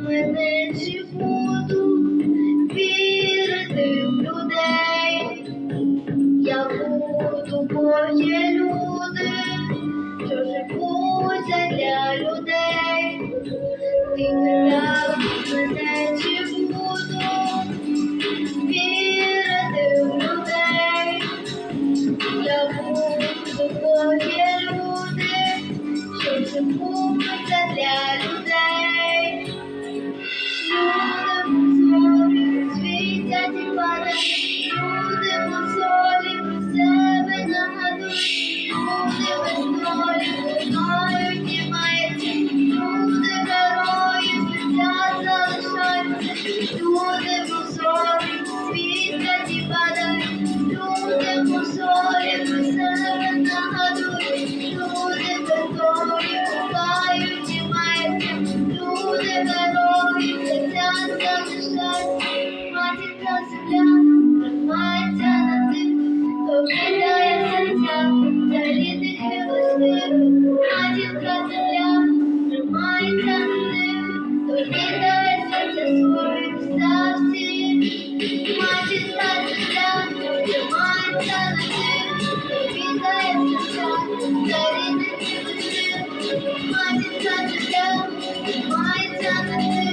Мене, чи буду вірити в людей, я буду, бо люди, що живуться для людей, ти питав мене, чи. Thank you.